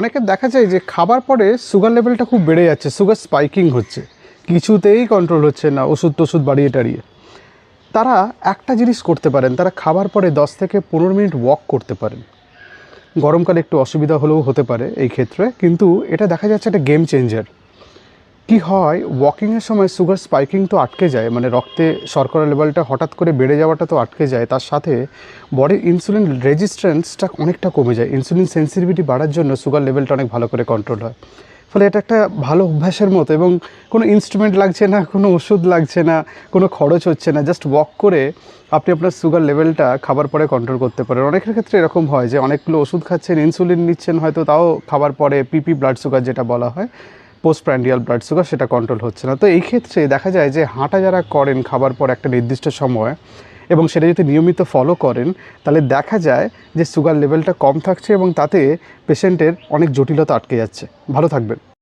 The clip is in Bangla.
অনেকের দেখা যায় যে খাবার পরে সুগার লেভেলটা খুব বেড়ে যাচ্ছে সুগার স্পাইকিং হচ্ছে। কিছুতেই কন্ট্রোল হচ্ছে না, ওষুধ টষুধ বাড়িয়ে টাড়িয়ে। তারা একটা জিনিস করতে পারেন, তারা খাবার পরে দশ থেকে পনেরো মিনিট ওয়াক করতে পারেন। গরমকালে একটু অসুবিধা হলেও হতে পারে এই ক্ষেত্রে, কিন্তু এটা দেখা যাচ্ছে একটা গেম চেঞ্জার কি হয়? ওয়াকিংয়ের সময় সুগার স্পাইকিং তো আটকে যায় মানে রক্তে শর্করা লেভেলটা হঠাৎ করে বেড়ে যাওয়াটা তো আটকে যায়। তার সাথে বডির ইনসুলিন রেজিস্ট্যান্সটা অনেকটা কমে যায়। ইনসুলিন সেন্সিটিভিটি বাড়ার জন্য সুগার লেভেলটা অনেক ভালো করে কন্ট্রোল হয়। ফলে এটা একটা ভালো অভ্যাসের মতো এবং কোনো ইনস্ট্রুমেন্ট লাগছে না, কোনো ওষুধ লাগছে না, কোনো খরচ হচ্ছে না। জাস্ট ওয়াক করে আপনি আপনার সুগার লেভেলটা খাবার পরে কন্ট্রোল করতে পারেন। অনেকের ক্ষেত্রে এরকম হয় যে অনেকগুলো ওষুধ খাচ্ছেন ইনসুলিন নিচ্ছেন, হয়তো তাও খাবার পরে পিপি ব্লাড সুগার যেটা বলা হয়। পোস্ট প্র্যান্ডিয়াল ব্লাড সুগার সেটা কন্ট্রোল হচ্ছে না। তো এই ক্ষেত্রে দেখা যায় যে হাঁটা যারা করেন খাবার পর একটা নির্দিষ্ট সময় এবং সেটা যদি নিয়মিত ফলো করেন, তাহলে দেখা যায় যে সুগার লেভেলটা কম থাকছে এবং তাতে পেশেন্টের অনেক জটিলতা আটকে যাচ্ছে। ভালো থাকবেন।